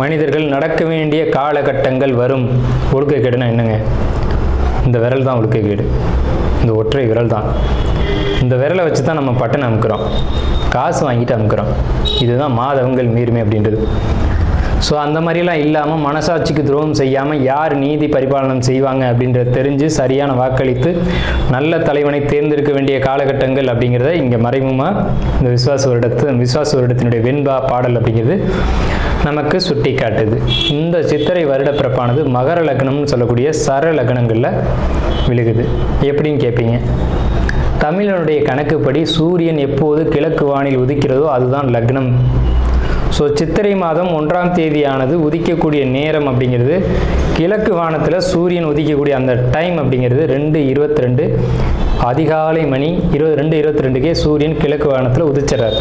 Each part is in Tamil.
மனிதர்கள் நடக்க வேண்டிய காலகட்டங்கள் வரும். ஒழுக்கக்கேடுனா என்னங்க? இந்த விரல் தான் ஒழுக்கக்கேடு இந்த ஒற்றை விரல் தான். இந்த விரலை வச்சு தான் நம்ம பட்டன் அமுக்கிறோம். காசு வாங்கிட்டு அமுக்கிறோம். இதுதான் மாதவங்கள் மீறுமே அப்படின்றது. ஸோ அந்த மாதிரிலாம் இல்லாமல் மனசாட்சிக்கு துரோகம் செய்யாமல் யார் நீதி பரிபாலனம் செய்வாங்க அப்படின்றத தெரிஞ்சு சரியான வாக்களித்து நல்ல தலைவனை தேர்ந்தெடுக்க வேண்டிய காலகட்டங்கள் அப்படிங்கிறத இங்கே மறைமுகமாக இந்த விஸ்வாச வருடத்து விஸ்வாச வருடத்தினுடைய வெண்பா பாடல் அப்படிங்கிறது நமக்கு சுட்டி காட்டுது. இந்த சித்திரை வருட பிறப்பானது மகர லக்னம்னு சொல்லக்கூடிய சர லக்னங்களில் விழுகுது. எப்படின்னு கேட்பீங்க தமிழனுடைய கணக்குப்படி சூரியன் எப்போது கிழக்கு வானில் உதிக்கிறதோ அதுதான் லக்னம். ஸோ சித்திரை மாதம் ஒன்றாம் தேதியானது உதிக்கக்கூடிய நேரம் அப்படிங்கிறது கிழக்கு வானத்தில் சூரியன் உதிக்கக்கூடிய அந்த டைம் அப்படிங்கிறது ரெண்டு இருபத்தி ரெண்டு அதிகாலை மணி இருபது ரெண்டு இருபத்தி ரெண்டுக்கே சூரியன் கிழக்கு வானத்தில் உதிச்சிடறாரு.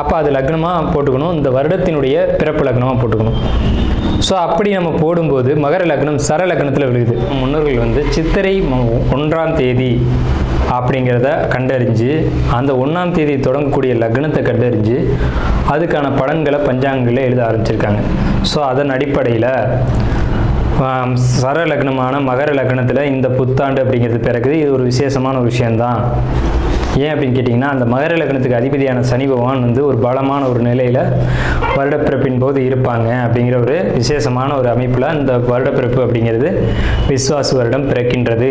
அப்போ அது லக்னமாக போட்டுக்கணும். இந்த வருடத்தினுடைய பிறப்பு லக்னமாக போட்டுக்கணும். ஸோ அப்படி நம்ம போடும்போது மகர லக்னம் சர லக்னத்தில் விழுகுது. முன்னோர்கள் வந்து சித்திரை ஒன்றாம் தேதி அப்படிங்கிறத கண்டறிஞ்சு அந்த ஒன்றாம் தேதி தொடங்கக்கூடிய லக்னத்தை கண்டறிஞ்சு அதுக்கான பலன்களை பஞ்சாங்கங்களில் எழுத ஆரம்பிச்சிருக்காங்க. ஸோ அதன் அடிப்படையில் சர லக்னமான மகர லக்னத்தில் இந்த புத்தாண்டு அப்படிங்கிறது பிறகுது. இது ஒரு விசேஷமான ஒரு விஷயந்தான் ஏன் அப்படின்னு கேட்டிங்கன்னா அந்த மகர லக்னத்துக்கு அதிபதியான சனி பகவான் வந்து ஒரு பலமான ஒரு நிலையில் வருடப்பிறப்பின் போது இருப்பாங்க அப்படிங்கிற ஒரு விசேஷமான ஒரு அமைப்பில் இந்த வருடப்பிறப்பு அப்படிங்கிறது விஸ்வாச வருடம் பிறக்கின்றது.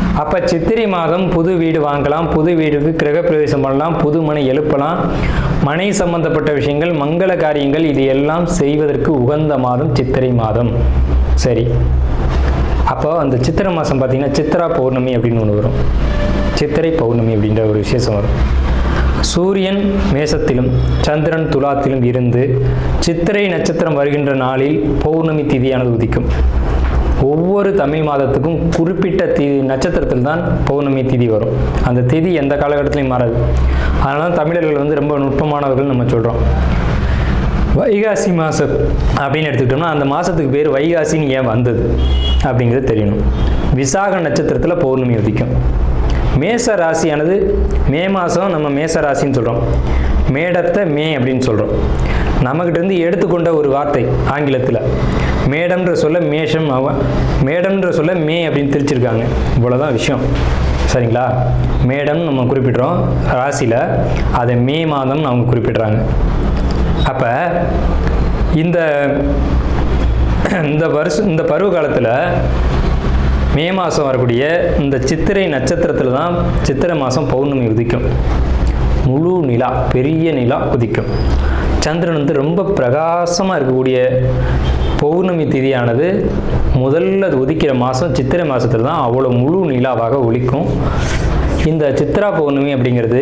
அப்போ சித்திரை மாதம் புது வீடு வாங்கலாம் புது வீடுக்கு கிரகப்பிரவேசம் பண்ணலாம் புது மனை எழுப்பலாம். மனை சம்பந்தப்பட்ட விஷயங்கள் மங்கள காரியங்கள் இது எல்லாம் செய்வதற்கு உகந்த மாதம் சித்திரை மாதம். சரி. அப்போ அந்த சித்திரை மாதம் பார்த்தீங்கன்னா சித்ரா பௌர்ணமி அப்படின்னு ஒன்று வரும். சித்திரை பௌர்ணமி அப்படின்ற ஒரு விசேஷம் வரும். சூரியன் மேசத்திலும் சந்திரன் துலாத்திலும் இருந்து சித்திரை நட்சத்திரம் வருகின்ற நாளில் பௌர்ணமி திதியானது உதிக்கும். ஒவ்வொரு தமிழ் மாதத்துக்கும் குறிப்பிட்ட தி நட்சத்திரத்தில் தான் பௌர்ணமி திதி வரும். அந்த திதி எந்த காலகட்டத்திலையும் மாறாது. அதனால தான் தமிழர்கள் வந்து ரொம்ப நுட்பமானவர்கள் நம்ம சொல்கிறோம் வைகாசி மாதம் அப்படின்னு எடுத்துக்கிட்டோம்னா அந்த மாதத்துக்கு பேர் வைகாசின்னு ஏன் வந்தது அப்படிங்கிறது தெரியணும். விசாக நட்சத்திரத்தில் பௌர்ணமி உதிக்கும். மேச ராசியானது மே மாதம் நம்ம மேச ராசின்னு சொல்கிறோம் மேடத்தை மே அப்படின்னு சொல்கிறோம் நம்மக்கிட்ட இருந்து எடுத்துக்கொண்ட ஒரு வார்த்தை ஆங்கிலத்தில். மேடம்ன்ற சொல்ல மேஷம் அவன் மேடம்ன்ற சொல்ல மே அப்படின்னு திரிச்சிருக்காங்க. இவ்வளோதான் விஷயம். சரிங்களா? மேடம் நம்ம குறிப்பிடுறோம். ராசியில் அதை மே மாதம் அவங்க குறிப்பிடுறாங்க. அப்போ இந்த இந்த வருஷம் இந்த பருவ காலத்தில் மே மாதம் வரக்கூடிய இந்த சித்திரை நட்சத்திரத்தில் தான் சித்திரை மாதம் பௌர்ணமி உதிக்கும். முழு நிலா பெரிய நிலா உதிக்கும். சந்திரன் வந்து ரொம்ப பிரகாசமாக இருக்கக்கூடிய பௌர்ணமி திதியானது முதல்ல உதிக்கிற மாதம் சித்திரை மாதத்தில் தான் அவ்வளோ முழு நிலாவாக ஒழிக்கும் இந்த சித்ரா பௌர்ணமி அப்படிங்கிறது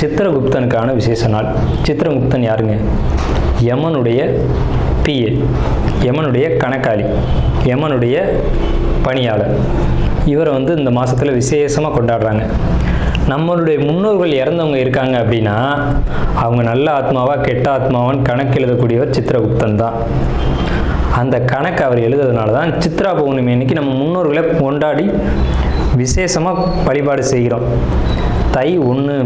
சித்திரகுப்தனுக்கான விசேஷ நாள். சித்திரகுப்தன் யாருங்க? யமனுடைய பிஏ யமனுடைய கணக்காளி யமனுடைய பணியாளர். இவரை வந்து இந்த மாதத்தில் விசேஷமாக கொண்டாடுறாங்க. நம்மளுடைய முன்னோர்கள் இறந்தவங்க இருக்காங்க அப்படின்னா அவங்க நல்ல ஆத்மாவா கெட்ட ஆத்மாவான்னு கணக்கு எழுதக்கூடியவர் சித்திரகுப்தன் தான். அந்த கணக்கு அவர் எழுதுறதுனால தான் சித்ரா பௌர்ணமி அன்னைக்கு நம்ம முன்னோர்களை கொண்டாடி விசேஷமாக வழிபாடு செய்கிறோம். தை ஒன்று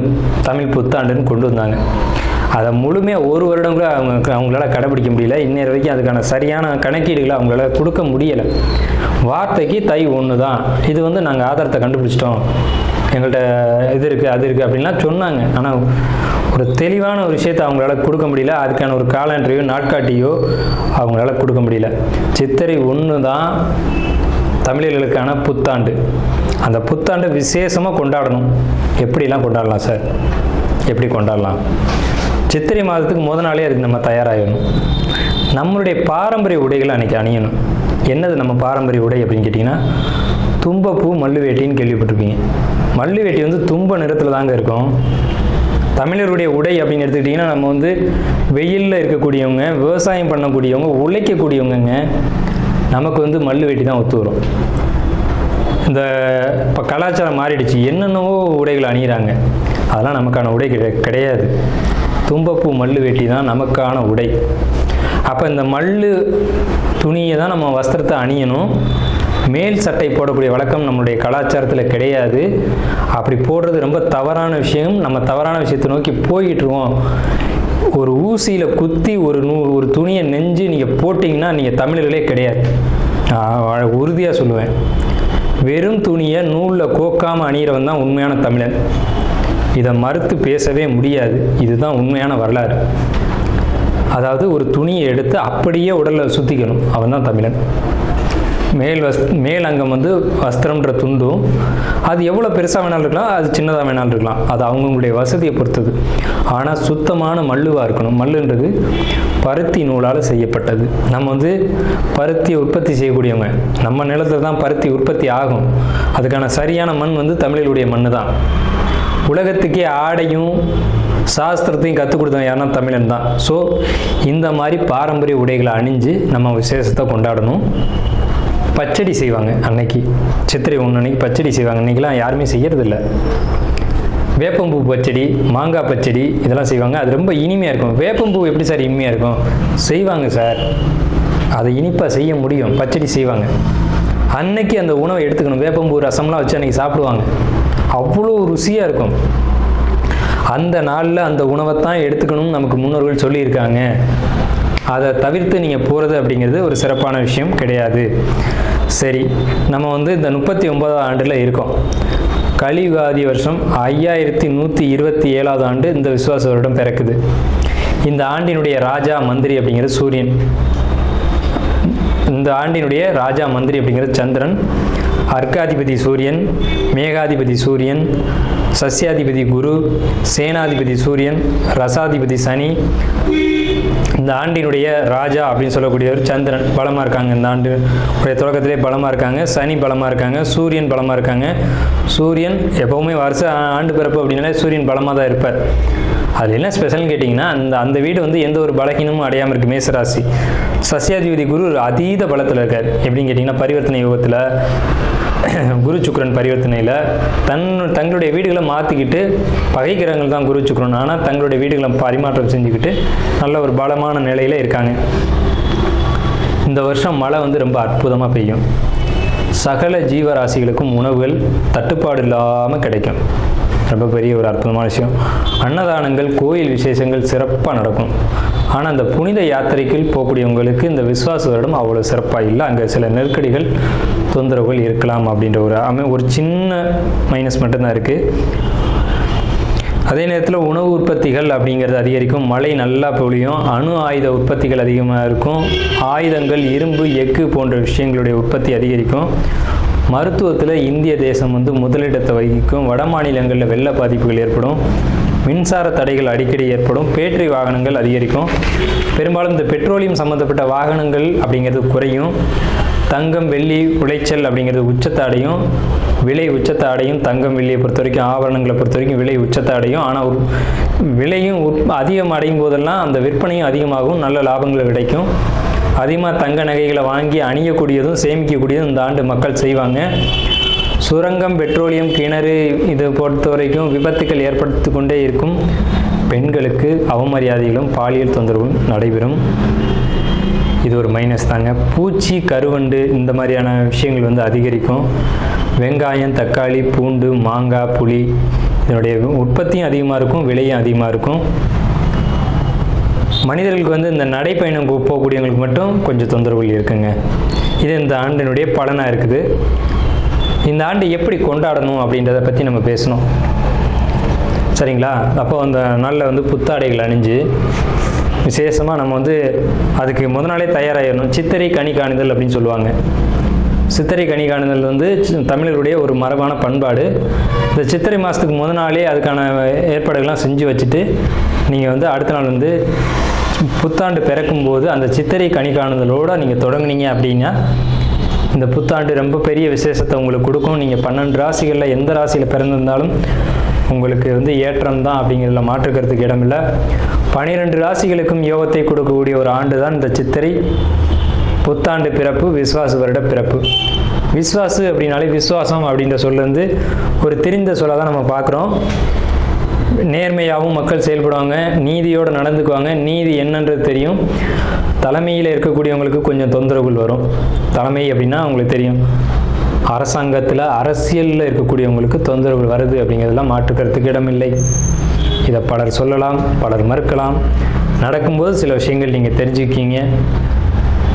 தமிழ் புத்தாண்டுன்னு கொண்டு வந்தாங்க. அதை முழுமையாக ஒரு வருடம் கூட அவங்க அவங்களால கடைபிடிக்க முடியல. இன்னொரு வரைக்கும் அதுக்கான சரியான கணக்கீடுகளை அவங்களால கொடுக்க முடியலை. வார்த்தைக்கு தை ஒன்று தான் இது வந்து நாங்கள் ஆதாரத்தை கண்டுபிடிச்சிட்டோம். எங்கள்கிட்ட இது இருக்குது அது இருக்குது அப்படின்லாம் சொன்னாங்க. ஆனால் ஒரு தெளிவான ஒரு விஷயத்தை அவங்களால கொடுக்க முடியல. அதுக்கான ஒரு காலண்டரையோ நாட்காட்டியோ அவங்களால கொடுக்க முடியல. சித்திரை ஒன்று தான் தமிழர்களுக்கான புத்தாண்டு. அந்த புத்தாண்டை விசேஷமாக கொண்டாடணும். எப்படிலாம் கொண்டாடலாம் சார்? எப்படி கொண்டாடலாம்? சித்திரை மாதத்துக்கு முத நாளே அதுக்கு நம்ம தயாராகிடணும் நம்மளுடைய பாரம்பரிய உடைகளை அன்றைக்கி அணியணும். என்னது நம்ம பாரம்பரிய உடை அப்படின்னு கேட்டிங்கன்னா தும்பப்பூ மல்லுவேட்டின்னு கேள்விப்பட்டிருப்பீங்க. மல்லு வேட்டி வந்து தும்ப நிறத்தில் தாங்க இருக்கும். தமிழருடைய உடை அப்படின்னு எடுத்துக்கிட்டிங்கன்னா நம்ம வந்து வெயிலில் இருக்கக்கூடியவங்க விவசாயம் பண்ணக்கூடியவங்க உழைக்கக்கூடியவங்கங்க நமக்கு வந்து மல்லு வேட்டி தான் ஒத்து வரும். இந்த இப்போ கலாச்சாரம் மாறிடுச்சு. என்னென்னவோ உடைகள் அணிகிறாங்க அதெல்லாம் நமக்கான உடை கிடை கிடையாது. தும்பப்பூ மல்லு வேட்டி தான் நமக்கான உடை. அப்போ இந்த மல்லு துணியை தான் நம்ம வஸ்திரத்தை அணியணும். மேல் சட்டை போடக்கூடிய வழக்கம் நம்மளுடைய கலாச்சாரத்தில் கிடையாது. அப்படி போடுறது ரொம்ப தவறான விஷயம். நம்ம தவறான விஷயத்தை நோக்கி போய்கிட்டுருவோம் ஒரு ஊசியில் குத்தி ஒரு நூ ஒரு துணியை நெஞ்சு நீங்கள் போட்டிங்கன்னா நீங்கள் தமிழர்களே கிடையாது. நான் உறுதியாக சொல்லுவேன். வெறும் துணியை நூலில் கோக்காமல் அணிகிறவன் தான் உண்மையான தமிழன். இதை மறுத்து பேசவே முடியாது. இதுதான் உண்மையான வரலாறு. அதாவது ஒரு துணியை எடுத்து அப்படியே உடலில் சுற்றிக்கணும் அவன் தான் தமிழன். மேல் வஸ் மேல் அங்கம் வந்து வஸ்திரம்ன்ற துண்டும் அது எவ்வளோ பெருசாக வேணாலும் இருக்கலாம் அது சின்னதாக வேணாலும் இருக்கலாம். அது அவங்கவுங்களுடைய வசதியை பொறுத்தது. ஆனால் சுத்தமான மல்லுவாக இருக்கணும். மல்லுன்றது பருத்தி நூலால் செய்யப்பட்டது. நம்ம வந்து பருத்தியை உற்பத்தி செய்யக்கூடியவங்க. நம்ம நிலத்தில் தான் பருத்தி உற்பத்தி ஆகும். அதுக்கான சரியான மண் வந்து தமிழர்களுடைய மண் தான் உலகத்துக்கே ஆடையும் சாஸ்திரத்தையும் கற்றுக் கொடுத்தவன் யாருன்னா தமிழன் தான். ஸோ இந்த மாதிரி பாரம்பரிய உடைகளை அணிஞ்சு நம்ம விசேஷத்தை கொண்டாடணும். பச்சடி செய்வாங்க அன்னைக்கு. சித்திரை ஒன்று அன்னைக்கு பச்சடி செய்வாங்க. அன்னைக்கெல்லாம் யாருமே செய்யறதில்ல. வேப்பம்பூ பச்சடி மாங்காய் பச்சடி இதெல்லாம் செய்வாங்க. அது ரொம்ப இனிமையாக இருக்கும். வேப்பம்பூ எப்படி சார் இனிமையாக இருக்கும்? செய்வாங்க சார். அதை இனிப்பாக செய்ய முடியும். பச்சடி செய்வாங்க. அன்னைக்கு அந்த உணவை எடுத்துக்கணும். வேப்பம்பூ ரசம்லாம் வச்சு அன்னைக்கு சாப்பிடுவாங்க. அவ்வளோ ருசியாக இருக்கும். அந்த நாளில் அந்த உணவை தான் எடுத்துக்கணும்னு நமக்கு முன்னோர்கள் சொல்லியிருக்காங்க. அதை தவிர்த்து நீங்கள் போகிறது அப்படிங்கிறது ஒரு சிறப்பான விஷயம் கிடையாது. சரி நம்ம வந்து இந்த முப்பத்தி ஒன்பதாவது ஆண்டில் இருக்கோம். கலியுகாதி வருஷம் ஐயாயிரத்தி நூற்றி இருபத்தி ஏழாவது ஆண்டு இந்த விசுவாச வருடம் பிறக்குது. இந்த ஆண்டினுடைய ராஜா மந்திரி அப்படிங்கிறது சூரியன். இந்த ஆண்டினுடைய ராஜா மந்திரி அப்படிங்கிறது சந்திரன். அர்க்காதிபதி சூரியன் மேகாதிபதி சூரியன் சஸ்யாதிபதி குரு சேனாதிபதி சூரியன் ரசாதிபதி சனி இந்த ஆண்டினுடைய ராஜா அப்படின்னு சொல்லக்கூடியவர் சந்திரன் பலமாக இருக்காங்க இந்த ஆண்டு. உடைய தொடக்கத்திலே பலமாக இருக்காங்க. சனி பலமாக இருக்காங்க. சூரியன் பலமாக இருக்காங்க. சூரியன் எப்போவுமே வருஷ ஆண்டு பிறப்பு அப்படின்னாலே சூரியன் பலமாக தான் இருப்பார். அது என்ன ஸ்பெஷல்னு கேட்டிங்கன்னா அந்த அந்த வீடு வந்து எந்த ஒரு பலகீனமும் அடையாமல் இருக்குது மேசராசி. சசியாதிபதி குரு அதீத பலத்தில் இருக்கார். எப்படின்னு கேட்டிங்கன்னா பரிவர்த்தனை யோகத்தில் குரு சுக்கரன் பரிவர்த்தனையில் தன் தங்களுடைய வீடுகளை மாற்றிக்கிட்டு பகைக்கிறவங்கள் தான் குரு சுக்கரன். ஆனால் தங்களுடைய வீடுகளை பரிமாற்றம் செஞ்சுக்கிட்டு நல்ல ஒரு பலமான நிலையில் இருக்காங்க. இந்த வருஷம் மழை வந்து ரொம்ப அற்புதமாக பெய்யும். சகல ஜீவராசிகளுக்கும் உணவுகள் தட்டுப்பாடு இல்லாமல் கிடைக்கும். ரொம்ப பெரிய ஒரு அற்புதமான விஷயம். அன்னதானங்கள் கோயில் விசேஷங்கள் சிறப்பாக நடக்கும். ஆனால் அந்த புனித யாத்திரைக்குள் போகக்கூடியவங்களுக்கு இந்த விஸ்வாச வருடம் அவ்வளோ சிறப்பாக இல்லை. அங்கே சில நெருக்கடிகள் தொந்தரவுகள் இருக்கலாம் அப்படின்ற ஒரு அமை ஒரு சின்ன மைனஸ் மட்டும்தான் இருக்குது அதே நேரத்தில் உணவு உற்பத்திகள் அப்படிங்கிறது அதிகரிக்கும். மழை நல்லா பொழியும். அணு ஆயுத உற்பத்திகள் அதிகமாக இருக்கும். ஆயுதங்கள் இரும்பு எஃகு போன்ற விஷயங்களுடைய உற்பத்தி அதிகரிக்கும். மருத்துவத்தில் இந்திய தேசம் வந்து முதலிடத்தை வகிக்கும். வட மாநிலங்களில் வெள்ள பாதிப்புகள் ஏற்படும். மின்சார தடைகள் அடிக்கடி ஏற்படும். பேட்டரி வாகனங்கள் அதிகரிக்கும். பெரும்பாலும் இந்த பெட்ரோலியம் சம்மந்தப்பட்ட வாகனங்கள் அப்படிங்கிறது குறையும். தங்கம் வெள்ளி உளைச்சல் அப்படிங்கிறது உச்சத்தை அடையும் விலை உச்சத்தை அடையும் தங்கம் வெள்ளியை பொறுத்த வரைக்கும் ஆபரணங்களை பொறுத்த வரைக்கும் விலை உச்சத்தை அடையும் ஆனால் விலையும் உற்- அதிகம் அடையும் போதெல்லாம் அந்த விற்பனையும் அதிகமாகும் நல்ல லாபங்கள் கிடைக்கும் அதிகமாக தங்க நகைகளை வாங்கி அணியக்கூடியதும் சேமிக்கக்கூடியதும் இந்த ஆண்டு மக்கள் செய்வாங்க. சுரங்கம் பெட்ரோலியம் கிணறு இதை பொறுத்த வரைக்கும் விபத்துக்கள் ஏற்படுத்தி கொண்டே இருக்கும். பெண்களுக்கு அவமரியாதைகளும் பாலியல் தொந்தரவும் நடைபெறும். இது ஒரு மைனஸ் தாங்க. பூச்சி கருவண்டு இந்த மாதிரியான விஷயங்கள் வந்து அதிகரிக்கும். வெங்காயம் தக்காளி பூண்டு மாங்காய் புளி இதனுடைய உற்பத்தியும் அதிகமாக இருக்கும் விலையும் அதிகமாக இருக்கும். மனிதர்களுக்கு வந்து இந்த நடைப்பயணம் போகக்கூடியவங்களுக்கு மட்டும் கொஞ்சம் தொந்தரவுகள் இருக்குங்க. இது இந்த ஆண்டினுடைய பலனாக இருக்குது. இந்த ஆண்டு எப்படி கொண்டாடணும் அப்படின்றத பற்றி நம்ம பேசணும். சரிங்களா? அப்போ அந்த நாளில் வந்து புத்தாடைகள் அணிஞ்சு விசேஷமாக நம்ம வந்து அதுக்கு முத நாளே தயாராகிடணும் சித்திரை கனி காணுதல் அப்படின்னு சொல்லுவாங்க. சித்திரை கனி காணுதல் வந்து தமிழருடைய ஒரு மரபான பண்பாடு. இந்த சித்திரை மாதத்துக்கு முத நாளே அதுக்கான ஏற்பாடுகள்லாம் செஞ்சு வச்சுட்டு நீங்கள் வந்து அடுத்த நாள் வந்து புத்தாண்டு பிறக்கும்போது அந்த சித்திரை கனி காணுதலோடு நீங்கள் தொடங்குனீங்க அப்படின்னா இந்த புத்தாண்டு ரொம்ப பெரிய விசேஷத்தை உங்களுக்கு கொடுக்கும். நீங்கள் பன்னெண்டு ராசிகளில் எந்த ராசியில் பிறந்திருந்தாலும் உங்களுக்கு வந்து ஏற்றம் தான் அப்படிங்கிறதுல மாற்றுக்கிறதுக்கு இடமில்லை. பனிரெண்டு ராசிகளுக்கும் யோகத்தை கொடுக்கக்கூடிய ஒரு ஆண்டு தான் இந்த சித்திரை. புத்தாண்டு பிறப்பு விஸ்வாசு வருட பிறப்பு. விஸ்வாசு அப்படின்னாலே விஸ்வாசம் அப்படின்ற சொல்லேருந்து ஒரு தெரிந்த சொல்ல தான் நம்ம பார்க்குறோம். நேர்மையாகவும் மக்கள் செயல்படுவாங்க நீதியோடு நடந்துக்குவாங்க. நீதி என்னன்றது தெரியும். தலைமையில் இருக்கக்கூடியவங்களுக்கு கொஞ்சம் தொந்தரவுகள் வரும். தலைமை அப்படின்னா அவங்களுக்கு தெரியும். அரசாங்கத்தில் அரசியலில் இருக்கக்கூடியவங்களுக்கு தொந்தரவுகள் வருது அப்படிங்கிறதெல்லாம் மாற்றுக்கிறதுக்கு இடமில்லை. இதை பலர் சொல்லலாம் பலர் மறுக்கலாம். நடக்கும்போது சில விஷயங்கள் நீங்கள் தெரிஞ்சுக்கிங்க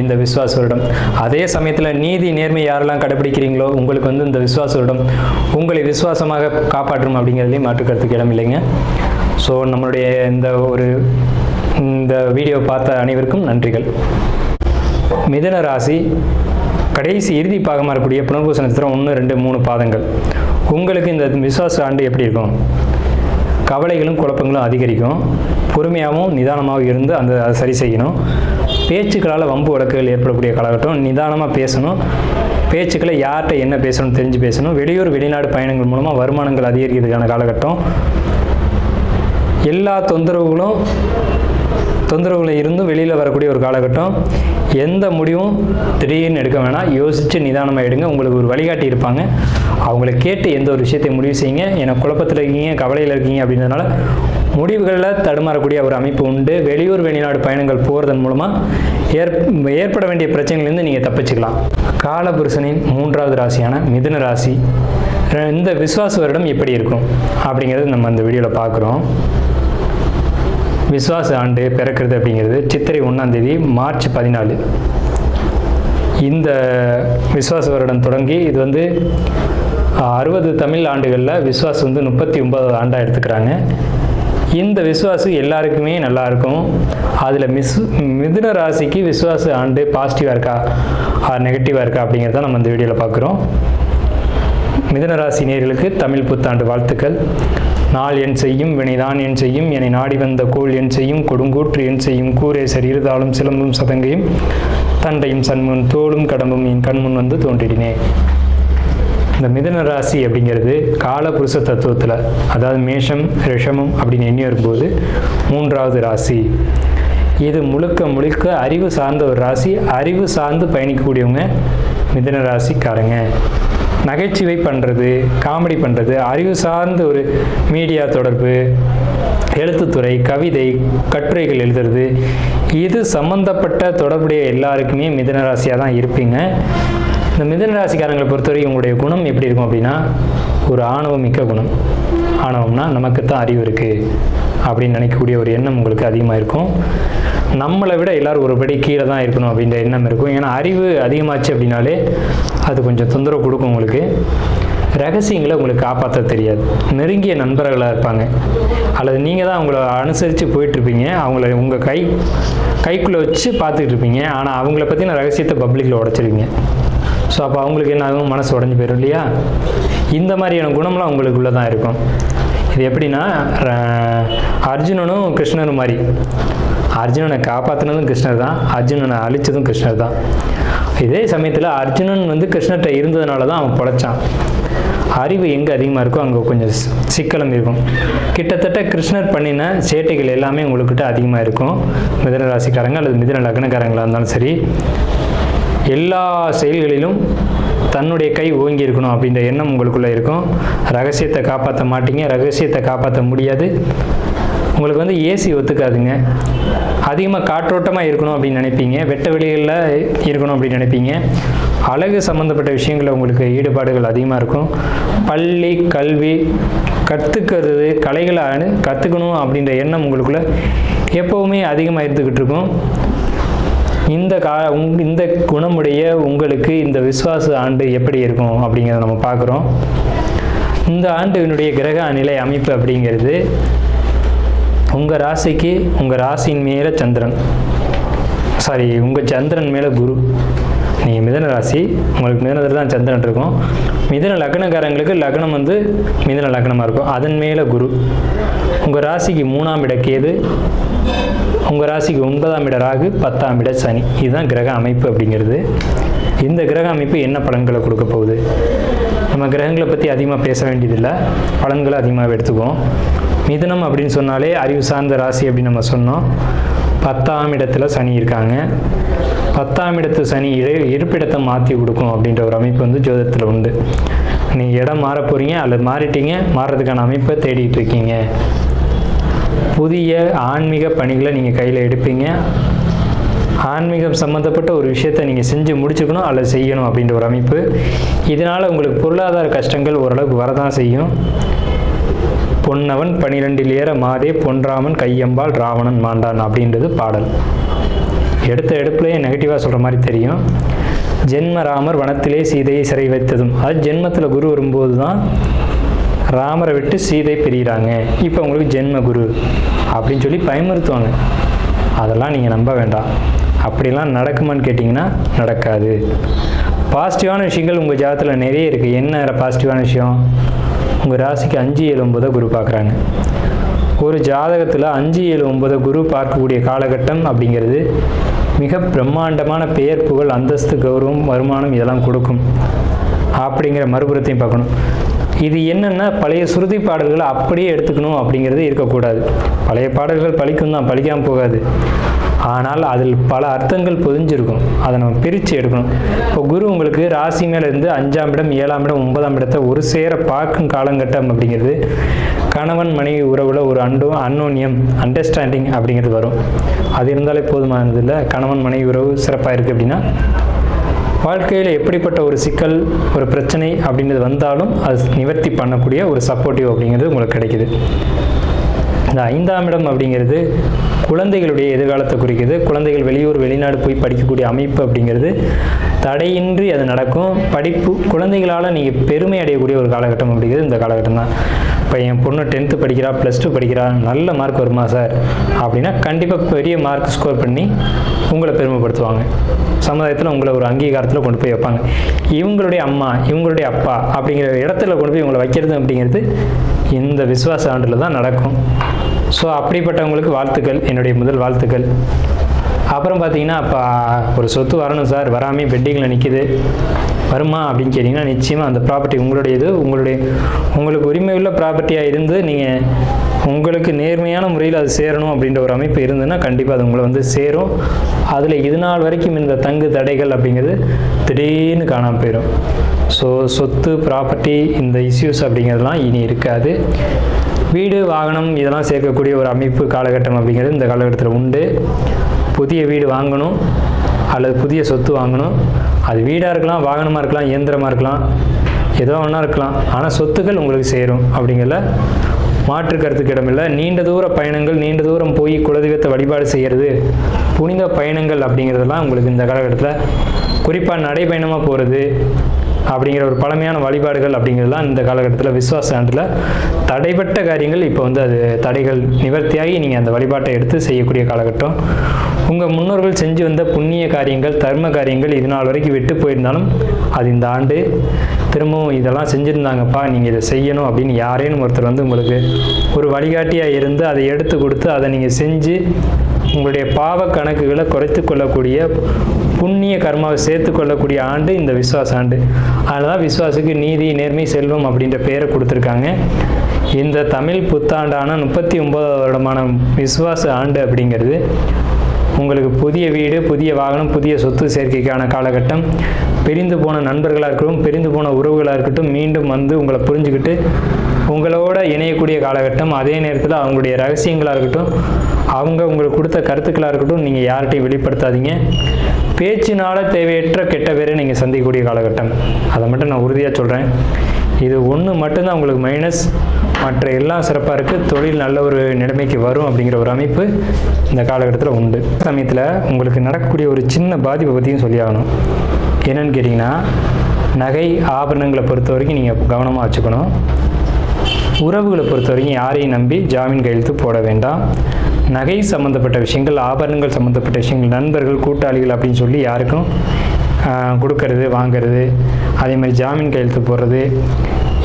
இந்த விஸ்வாச வருடம் அதே சமயத்தில் நீதி நேர்மை யாரெல்லாம் கடைபிடிக்கிறீங்களோ உங்களுக்கு வந்து இந்த விஸ்வாச வருடம் உங்களை விசுவாசமாக காப்பாற்றும் அப்படிங்கிறதுலையும் மாற்றுக்கிறதுக்கு இடம் இல்லைங்க. ஸோ நம்மளுடைய இந்த ஒரு இந்த வீடியோ பார்த்த அனைவருக்கும் நன்றிகள். மிதன ராசி கடைசி இறுதி பாகமாக இருக்கக்கூடிய புனர்பூச நட்சத்திரம் ஒன்று ரெண்டு மூணு பாதங்கள். உங்களுக்கு இந்த விசுவாச ஆண்டு எப்படி இருக்கும்? கவலைகளும் குழப்பங்களும் அதிகரிக்கும். பொறுமையாகவும் நிதானமாகவும் இருந்து அந்த அதை சரி செய்யணும். பேச்சுக்களால் வம்பு வழக்குகள் ஏற்படக்கூடிய காலகட்டம். நிதானமாக பேசணும். பேச்சுக்களை யார்கிட்ட என்ன பேசணும் தெரிஞ்சு பேசணும். வெளியூர் வெளிநாடு பயணங்கள் மூலமாக வருமானங்கள் அதிகரிக்கிறதுக்கான காலகட்டம். எல்லா தொந்தரவுகளும் தொந்தரவுகளில் இருந்தும் வெளியில் வரக்கூடிய ஒரு காலகட்டம். எந்த முடிவும் திடீர்னு எடுக்க வேணாம். யோசித்து நிதானமாக எடுங்க உங்களுக்கு ஒரு வழிகாட்டி இருப்பாங்க. அவங்கள கேட்டு எந்த ஒரு விஷயத்தை முடிவு செய்யுங்க. ஏன்னா குழப்பத்தில் இருக்கீங்க கவலையில் இருக்கீங்க அப்படின்றதுனால முடிவுகளில் தடுமாறக்கூடிய ஒரு அமைப்பு உண்டு. வெளியூர் வெளிநாடு பயணங்கள் போகிறதன் மூலமாக ஏற் ஏற்பட வேண்டிய பிரச்சனையிலேருந்து நீங்கள் தப்பிச்சுக்கலாம். காலபுருஷனின் மூன்றாவது ராசியான மிதுன ராசி. இந்த விஸ்வாச வருடம் எப்படி இருக்கும்? அப்படிங்கிறது நம்ம அந்த வீடியோவில் பார்க்குறோம் விஸ்வாச ஆண்டு பிறக்கிறது அப்படிங்கிறது சித்திரை ஒன்றாம் தேதி மார்ச் பதினாலு. இந்த விஸ்வாச வருடம் தொடங்கி இது வந்து அறுபது தமிழ் ஆண்டுகளில் விஸ்வாஸ் வந்து முப்பத்தி ஒன்பதாவது ஆண்டாக எடுத்துக்கிறாங்க. இந்த விஸ்வாசு எல்லாருக்குமே நல்லா இருக்கும். அதில் மிஸ் மிதுன ராசிக்கு விஸ்வாச ஆண்டு பாசிட்டிவாக இருக்கா ஆர் நெகட்டிவாக இருக்கா அப்படிங்கிறத நம்ம இந்த வீடியோவில் பார்க்குறோம் மிதுன ராசி நேர்களுக்கு தமிழ் புத்தாண்டு வாழ்த்துக்கள். நாள் என் செய்யும் வினைதான் என் செய்யும். என்னை நாடி வந்த கோள் என் செய்யும். கொடுங்கூற்று என் செய்யும். கூரே இருதாலும் சிலம்பும் சதங்கையும் தண்டையும் சண்முன் தோளும் கடம்பும் என் கண்முன் வந்து தோன்றினேன் இந்த மிதன ராசி அப்படிங்கிறது காலபுருஷ தத்துவத்தில் அதாவது மேஷம் ரிஷமம் அப்படின்னு எண்ணி வரும்போது மூன்றாவது ராசி. இது முழுக்க முழுக்க அறிவு சார்ந்த ஒரு ராசி. அறிவு சார்ந்து பயணிக்கக்கூடியவங்க மிதன ராசிக்காரங்க. நகைச்சுவை பண்ணுறது காமெடி பண்ணுறது அறிவு சார்ந்த ஒரு மீடியா தொடர்பு எழுத்துத்துறை கவிதை கட்டுரைகள் எழுதுறது இது சம்பந்தப்பட்ட தொடர்புடைய எல்லாருக்குமே மிதனராசியாக தான் இருப்பீங்க. இந்த மிதுன ராசிக்காரங்களை பொறுத்தவரை உங்களுடைய குணம் எப்படி இருக்கும் அப்படின்னா ஒரு ஆணவம் மிக்க குணம். ஆணவம்னா நமக்கு தான் அறிவு இருக்குது அப்படின்னு நினைக்கக்கூடிய ஒரு எண்ணம் உங்களுக்கு அதிகமாக இருக்கும். நம்மளை விட எல்லாரும் ஒரு படி கீழே தான் இருக்கணும் அப்படின்ற எண்ணம் இருக்கும். ஏன்னா அறிவு அதிகமாச்சு அப்படின்னாலே அது கொஞ்சம் தொந்தரவு கொடுக்கும் உங்களுக்கு. ரகசியங்களை உங்களுக்கு காப்பாற்ற தெரியாது. நெருங்கிய நண்பர்களாக இருப்பாங்க. அல்லது நீங்கள் தான் அவங்கள அனுசரித்து போயிட்டுருப்பீங்க. அவங்கள உங்கள் கை கைக்குள்ளே வச்சு பார்த்துக்கிட்டு இருப்பீங்க ஆனால் அவங்கள பற்றின ரகசியத்தை பப்ளிக்கில் உடச்சிருவீங்க. ஸோ அப்போ அவங்களுக்கு என்ன ஆகும்? மனசு உடஞ்சி போயிடும் இல்லையா? இந்த மாதிரியான குணம்லாம் உங்களுக்குள்ளே தான் இருக்கும். இது எப்படின்னா ர- அர்ஜுனனும் கிருஷ்ணனும் மாதிரி. அர்ஜுனனை காப்பாற்றினதும் கிருஷ்ணர் தான் அர்ஜுனனை அழிச்சதும் கிருஷ்ணர் தான். இதே சமயத்தில் அர்ஜுனன் வந்து கிருஷ்ணர்கிட்ட இருந்ததுனால தான் அவன் பொழைச்சான். அறிவு எங்கே அதிகமாக இருக்கோ அங்கே கொஞ்சம் சிக்கலம் சிக்கலும் இருக்கும். கிட்டத்தட்ட கிருஷ்ணர் பண்ணின சேட்டைகள் எல்லாமே உங்கள்கிட்ட அதிகமாக இருக்கும். மிதன ராசிக்காரங்க அல்லது மிதன லக்னக்காரங்களாக இருந்தாலும் சரி எல்லா செயல்களிலும் தன்னுடைய கை ஓங்கி இருக்கணும் அப்படின்ற எண்ணம் உங்களுக்குள்ளே இருக்கும். ரகசியத்தை காப்பாற்ற மாட்டீங்க. ரகசியத்தை காப்பாற்ற முடியாது. உங்களுக்கு வந்து ஏசி ஒத்துக்காதுங்க. அதிகமாக காற்றோட்டமாக இருக்கணும் அப்படின்னு நினைப்பீங்க. வெட்ட வெளிகளில் இருக்கணும் அப்படின்னு நினைப்பீங்க. அழகு சம்மந்தப்பட்ட விஷயங்களில் உங்களுக்கு ஈடுபாடுகள் அதிகமாக இருக்கும். பள்ளி கல்வி கற்றுக்கிறது கலைகளை கற்றுக்கணும் அப்படின்ற எண்ணம் உங்களுக்குள்ளே எப்போவுமே அதிகமாக இருந்துக்கிட்டு இருக்கும். இந்த கா உங் இந்த குணமுடைய உங்களுக்கு இந்த விஸ்வாச ஆண்டு எப்படி இருக்கும் அப்படிங்கிறத நம்ம பார்க்குறோம். இந்த ஆண்டினுடைய கிரக நிலை அமைப்பு அப்படிங்கிறது உங்கள் ராசிக்கு உங்கள் ராசியின் மேலே சந்திரன். சாரி உங்கள் சந்திரன் மேலே குரு. நீங்கள் மிதன ராசி உங்களுக்கு மிதனத்தில் தான் சந்திரன் இருக்கும். மிதன லக்னக்காரங்களுக்கு லக்னம் வந்து மிதன லக்னமாக இருக்கும். அதன் மேலே குரு. உங்கள் ராசிக்கு மூணாம் இட கேது. உங்கள் ராசிக்கு ஒன்பதாம் இட ராகு பத்தாம் இட சனி. இதுதான் கிரக அமைப்பு அப்படிங்கிறது. இந்த கிரக அமைப்பு என்ன பலன்களை கொடுக்க போகுது? நம்ம கிரகங்களை பற்றி அதிகமாக பேச வேண்டியதில்லை. பலன்களை அதிகமாக எடுத்துக்குவோம். மிதனம் அப்படின்னு சொன்னாலே அறிவு சார்ந்த ராசி அப்படின்னு நம்ம சொன்னோம். பத்தாம் இடத்துல சனி இருக்காங்க. பத்தாம் இடத்து சனி இரு இருப்பிடத்தை மாற்றி கொடுக்கும் அப்படின்ற ஒரு அமைப்பு வந்து ஜோதத்தில் உண்டு. நீங்கள் இடம் மாற போகிறீங்க அல்லது மாறிட்டீங்க மாறுறதுக்கான அமைப்பை தேடிட்டு இருக்கீங்க. புதிய ஆன்மீக பணிகளை நீங்கள் கையில் எடுப்பீங்க. ஆன்மீகம் சம்மந்தப்பட்ட ஒரு விஷயத்தை நீங்கள் செஞ்சு முடிச்சுக்கணும் அல்லது செய்யணும் அப்படின்ற ஒரு அமைப்பு. இதனால் உங்களுக்கு பொருளாதார கஷ்டங்கள் ஓரளவுக்கு வரதான் செய்யும். பொன்னவன் பனிரெண்டில் ஏற மாதே பொன்றாமன் கையம்பால் ராவணன் மாண்டான் அப்படின்றது பாடல். எடுத்த எடுப்புலேயே நெகட்டிவாக சொல்கிற மாதிரி தெரியும். ஜென்ம ராமர் வனத்திலே சீதையை சிறை வைத்ததும். அது ஜென்மத்தில் குரு வரும்போது தான் ராமரை விட்டு சீதை பிரிகிறாங்க இப்போ உங்களுக்கு ஜென்ம குரு அப்படின்னு சொல்லி பயமுறுத்துவாங்க. அதெல்லாம் நீங்கள் நம்ப வேண்டாம். அப்படிலாம் நடக்குமான்னு கேட்டிங்கன்னா நடக்காது. பாசிட்டிவான விஷயங்கள் உங்கள் ஜாதத்தில் நிறைய இருக்குது என்ன பாசிட்டிவான விஷயம்? உங்கள் ராசிக்கு அஞ்சு ஏழு ஒன்பதை குரு பார்க்குறாங்க. ஒரு ஜாதகத்தில் அஞ்சு ஏழு ஒன்பதை குரு பார்க்கக்கூடிய காலகட்டம் அப்படிங்கிறது மிக பிரம்மாண்டமான பெயர் புகழ் அந்தஸ்து கௌரவம் வருமானம் இதெல்லாம் கொடுக்கும். அப்படிங்கிற மறுபுறத்தையும் பார்க்கணும். இது என்னென்னா பழைய சுருதி பாடல்களை அப்படியே எடுத்துக்கணும் அப்படிங்கிறது இருக்கக்கூடாது. பழைய பாடல்கள் பழிக்கும் தான் பழிக்காமல் போகாது. ஆனால் அதில் பல அர்த்தங்கள் பொதிஞ்சிருக்கும். அதை நம்ம பிரித்து எடுக்கணும். இப்போ குரு உங்களுக்கு ராசி மேலேருந்து அஞ்சாம் இடம் ஏழாம் இடம் ஒன்பதாம் இடத்தை ஒரு சேர பார்க்கும் காலங்கட்டம் அப்படிங்கிறது கணவன் மனைவி உறவில் ஒரு அண்டோ அன்னோன்யம் அண்டர்ஸ்டாண்டிங் அப்படிங்கிறது வரும். அது இருந்தாலே போதுமானது இல்லை. கணவன் மனைவி உறவு சிறப்பாக இருக்குது அப்படின்னா வாழ்க்கையில் எப்படிப்பட்ட ஒரு சிக்கல் ஒரு பிரச்சனை அப்படின்றது வந்தாலும் அது நிவர்த்தி பண்ணக்கூடிய ஒரு சப்போர்ட்டிவ் அப்படிங்கிறது உங்களுக்கு கிடைக்குது. இந்த ஐந்தாம் இடம் அப்படிங்கிறது குழந்தைகளுடைய எதிர்காலத்தை குறிக்குது. குழந்தைகள் வெளியூர் வெளிநாடு போய் படிக்கக்கூடிய அமைப்பு அப்படிங்கிறது தடையின்றி அது நடக்கும். படிப்பு குழந்தைகளால் நீங்கள் பெருமை அடையக்கூடிய ஒரு காலகட்டம் அப்படிங்கிறது இந்த காலகட்டம் தான். இப்போ என் பொண்ணு டென்த்து படிக்கிறா ப்ளஸ் டூ படிக்கிறா நல்ல மார்க் வருமா சார் அப்படின்னா கண்டிப்பாக பெரிய மார்க் ஸ்கோர் பண்ணி உங்களை பெருமைப்படுத்துவாங்க. சமுதாயத்தில் உங்களை ஒரு அங்கீகாரத்தில் கொண்டு போய் வைப்பாங்க. இவங்களுடைய அம்மா இவங்களுடைய அப்பா அப்படிங்கிற இடத்துல கொண்டு போய் உங்களை வைக்கிறது அப்படிங்கிறது இந்த விஸ்வாச ஆண்டில் தான் நடக்கும். ஸோ அப்படிப்பட்டவங்களுக்கு வாழ்த்துக்கள். என்னுடைய முதல் வாழ்த்துக்கள். அப்புறம் பார்த்தீங்கன்னா இப்போ ஒரு சொத்து வரணும் சார். வராமே பெட்டிங்கில் நிற்கிது வருமா அப்படின்னு கேட்டிங்கன்னா நிச்சயமாக அந்த ப்ராப்பர்ட்டி உங்களுடையது. உங்களுடைய உங்களுக்கு உரிமை உள்ள ப்ராப்பர்ட்டியாக இருந்து நீங்கள் உங்களுக்கு நேர்மையான முறையில் அது சேரணும் அப்படின்ற ஒரு அமைப்பு இருந்ததுன்னா கண்டிப்பாக அது உங்களை வந்து சேரும். அதில் இது நாள் வரைக்கும் இந்த தங்கு தடைகள் அப்படிங்கிறது திடீர்னு காணாமல் போயிடும் ஸோ சொத்து ப்ராப்பர்ட்டி இந்த இஷ்யூஸ் அப்படிங்கிறதுலாம் இனி இருக்காது. வீடு வாகனம் இதெல்லாம் சேர்க்கக்கூடிய ஒரு அமைப்பு காலகட்டம் அப்படிங்கிறது இந்த காலகட்டத்தில் உண்டு. புதிய வீடு வாங்கணும் அல்லது புதிய சொத்து வாங்கணும். அது வீடாக இருக்கலாம் வாகனமாக இருக்கலாம் இயந்திரமாக இருக்கலாம் ஏதோ ஒன்றா இருக்கலாம். ஆனால் சொத்துக்கள் உங்களுக்கு சேரும் அப்படிங்கிறத மாற்று கருத்துக்கு இடமில்லை. நீண்ட தூர பயணங்கள் நீண்ட தூரம் போய் குலதெய்வத்தை வழிபாடு செய்கிறது புனித பயணங்கள் அப்படிங்கிறதெல்லாம் உங்களுக்கு இந்த காலகட்டத்தில் குறிப்பாக நடைப்பயணமாக போகிறது அப்படிங்கிற ஒரு பழமையான வழிபாடுகள் அப்படிங்கிறதுலாம் இந்த காலகட்டத்தில் விஸ்வாச ஆண்டில் தடைப்பட்ட காரியங்கள் இப்போ வந்து அது தடைகள் நிவர்த்தியாகி நீங்கள் அந்த வழிபாட்டை எடுத்து செய்யக்கூடிய காலகட்டம். உங்கள் முன்னோர்கள் செஞ்சு வந்த புண்ணிய காரியங்கள் தர்ம காரியங்கள் இது நாள் வரைக்கும் விட்டு போயிருந்தாலும் அது இந்த ஆண்டு திரும்பவும் இதெல்லாம் செஞ்சுருந்தாங்கப்பா நீங்கள் இதை செய்யணும் அப்படின்னு யாரேனும் ஒருத்தர் வந்து உங்களுக்கு ஒரு வழிகாட்டியாக இருந்து அதை எடுத்து கொடுத்து அதை நீங்கள் செஞ்சு உங்களுடைய பாவ கணக்குகளை குறைத்து கொள்ளக்கூடிய புண்ணிய கர்மாவை சேர்த்து கொள்ளக்கூடிய ஆண்டு இந்த விஸ்வாச ஆண்டு. அதனால தான் விஸ்வாசுக்கு நீதி நேர்மை செல்வம் அப்படின்ற பெயரை கொடுத்துருக்காங்க. இந்த தமிழ் புத்தாண்டான முப்பத்தி ஒன்பதாவது வருடமான விஸ்வாச ஆண்டு அப்படிங்கிறது உங்களுக்கு புதிய வீடு புதிய வாகனம் புதிய சொத்து சேர்க்கைக்கான காலகட்டம். பிரிந்து போன நண்பர்களாக இருக்கட்டும் பிரிந்து போன உறவுகளாக இருக்கட்டும் மீண்டும் வந்து உங்களை புரிஞ்சுக்கிட்டு உங்களோட இணையக்கூடிய காலகட்டம் அதே நேரத்தில் அவங்களுடைய ரகசியங்களாக இருக்கட்டும் அவங்க உங்களுக்கு கொடுத்த கருத்துக்களாக இருக்கட்டும் நீங்கள் யார்கிட்டையும் வெளிப்படுத்தாதீங்க. பேச்சினால் தேவையற்ற கெட்ட பேரை நீங்கள் சந்திக்கக்கூடிய காலகட்டம். அதை மட்டும் நான் உறுதியாக சொல்கிறேன் இது ஒன்று மட்டும்தான் உங்களுக்கு மைனஸ் மற்ற எல்லாம் சிறப்பாக இருக்குது தொழில் நல்ல ஒரு நிலைமைக்கு வரும் அப்படிங்கிற ஒரு அமைப்பு இந்த காலகட்டத்தில் உண்டு. சமயத்தில் உங்களுக்கு நடக்கக்கூடிய ஒரு சின்ன பாதிப்பை பற்றியும் சொல்லி ஆகணும். என்னன்னு கேட்டிங்கன்னா நகை ஆபரணங்களை பொறுத்த வரைக்கும் நீங்கள் கவனமாக வச்சுக்கணும். உறவுகளை பொறுத்த வரைக்கும் யாரையும் நம்பி ஜாமீன் கையெழுத்து போட வேண்டாம். நகை சம்மந்தப்பட்ட விஷயங்கள் ஆபரணங்கள் சம்மந்தப்பட்ட விஷயங்கள் நண்பர்கள் கூட்டாளிகள் அப்படின்னு சொல்லி யாருக்கும் கொடுக்கறது வாங்கிறது அதே மாதிரி ஜாமீன் கையெழுத்து போடுறது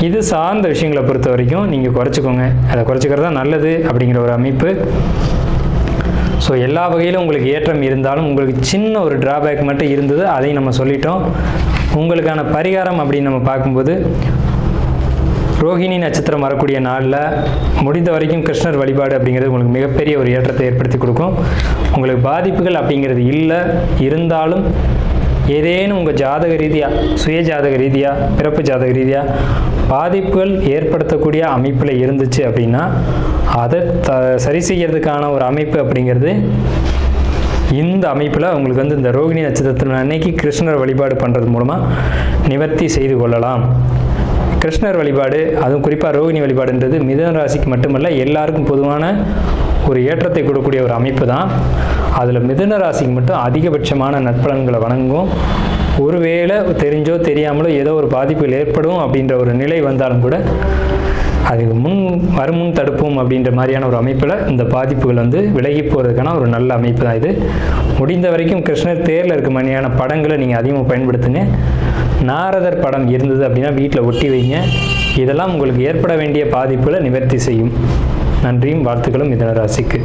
இது சார்ந்த விஷயங்களை பொறுத்த வரைக்கும் நீங்கள் குறைச்சிக்கோங்க. அதை குறைச்சிக்கிறது தான் நல்லது அப்படிங்கிற ஒரு அமைப்பு. ஸோ எல்லா வகையிலும் உங்களுக்கு ஏற்றம் இருந்தாலும் உங்களுக்கு சின்ன ஒரு ட்ராபேக் மட்டும் இருந்தது அதையும் நம்ம சொல்லிட்டோம். உங்களுக்கான பரிகாரம் அப்படின்னு நம்ம பார்க்கும்போது ரோஹிணி நட்சத்திரம் வரக்கூடிய நாளில் முடிந்த வரைக்கும் கிருஷ்ணர் வழிபாடு அப்படிங்கிறது உங்களுக்கு மிகப்பெரிய ஒரு ஏற்றத்தை ஏற்படுத்தி கொடுக்கும். உங்களுக்கு பாதிப்புகள் அப்படிங்கிறது இல்லை. இருந்தாலும் ஏதேனும் உங்கள் ஜாதக ரீதியாக சுய ஜாதக ரீதியாக பிறப்பு ஜாதக ரீதியாக பாதிப்புகள் ஏற்படுத்தக்கூடிய அமைப்பில் இருந்துச்சு அப்படின்னா அதை த சரி செய்யறதுக்கான ஒரு அமைப்பு அப்படிங்கிறது இந்த அமைப்பில் உங்களுக்கு வந்து இந்த ரோகிணி நட்சத்திரத்தின் அன்னைக்கு கிருஷ்ணர் வழிபாடு பண்ணுறது மூலமாக நிவர்த்தி செய்து கொள்ளலாம். கிருஷ்ணர் வழிபாடு அதுவும் குறிப்பாக ரோகிணி வழிபாடுன்றது மிதன ராசிக்கு மட்டுமல்ல எல்லாருக்கும் பொதுவான ஒரு ஏற்றத்தை கொடுக்கக்கூடிய ஒரு அமைப்பு தான் அதில் மிதுன ராசிக்கு மட்டும் அதிகபட்சமான நற்பலன்களை வணங்கும் ஒருவேளை தெரிஞ்சோ தெரியாமலோ ஏதோ ஒரு பாதிப்புகள் ஏற்படும் அப்படின்ற ஒரு நிலை வந்தாலும் கூட அதுக்கு முன் வருமுன் தடுப்போம் அப்படின்ற மாதிரியான ஒரு அமைப்பில் இந்த பாதிப்புகள் வந்து விலகி போகிறதுக்கான ஒரு நல்ல அமைப்பு தான் இது. முடிந்த வரைக்கும் கிருஷ்ணர் தேரில் இருக்க மாதிரியான படங்களை நீங்கள் அதிகமாக பயன்படுத்துங்க. நாரதர் படம் இருந்தது அப்படின்னா வீட்டில் ஒட்டி வைங்க. இதெல்லாம் உங்களுக்கு ஏற்பட வேண்டிய பாதிப்புகளை நிவர்த்தி செய்யும். நன்றியும் வாழ்த்துக்களும் மிதன ராசிக்கு.